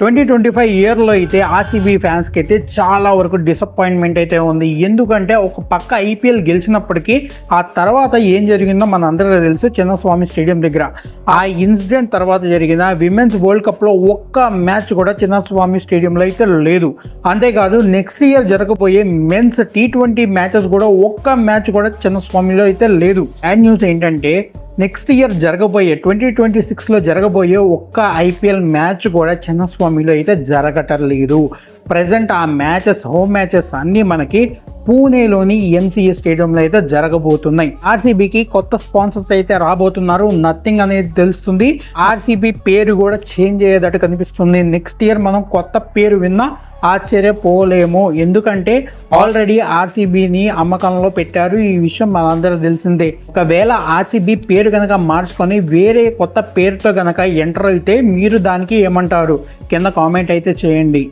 Twenty twenty five ఇయర్లో అయితే RCB ఫ్యాన్స్కి అయితే చాలా వరకు డిసప్పాయింట్మెంట్ అయితే ఉంది. ఎందుకంటే ఒక పక్క ఐపీఎల్ గెలిచినప్పటికీ ఆ తర్వాత ఏం జరిగిందో మన అందరికీ తెలుసు. చిన్నస్వామి స్టేడియం దగ్గర ఆ ఇన్సిడెంట్ తర్వాత జరిగిన విమెన్స్ వరల్డ్ కప్లో ఒక్క మ్యాచ్ కూడా చిన్నస్వామి స్టేడియంలో అయితే లేదు. అంతేకాదు నెక్స్ట్ ఇయర్ జరగబోయే మెన్స్ టీ ట్వంటీ మ్యాచెస్ కూడా ఒక్క మ్యాచ్ కూడా చిన్నస్వామిలో అయితే లేదు. బ్యాడ్ న్యూస్ ఏంటంటే నెక్స్ట్ ఇయర్ జరగబోయే ట్వంటీ ట్వంటీ సిక్స్లో జరగబోయే ఒక్క ఐపీఎల్ మ్యాచ్ కూడా చిన్నస్వామిలో అయితే జరగటం లేదు. ప్రజెంట్ ఆ మ్యాచెస్ హోమ్ మ్యాచెస్ అన్నీ మనకి పూణేలోని ఎంసీఏ స్టేడియంలో అయితే జరగబోతున్నాయి. ఆర్సీబీకి కొత్త స్పాన్సర్స్ అయితే రాబోతున్నారు. నథింగ్ అనేది తెలుస్తుంది. ఆర్సీబీ పేరు కూడా చేంజ్ అయ్యేటట్టు కనిపిస్తుంది. నెక్స్ట్ ఇయర్ మనం కొత్త పేరు విన్నా ఆశ్చర్యపోలేము. ఎందుకంటే ఆల్రెడీ ఆర్సీబీని అమ్మకంలో పెట్టారు. ఈ విషయం మనందరూ తెలిసిందే. ఒకవేళ ఆర్సీబీ పేరు కనుక మార్చుకొని వేరే కొత్త పేరుతో కనుక ఎంటర్ అయితే మీరు దానికి ఏమంటారు? కింద కామెంట్ అయితే చేయండి.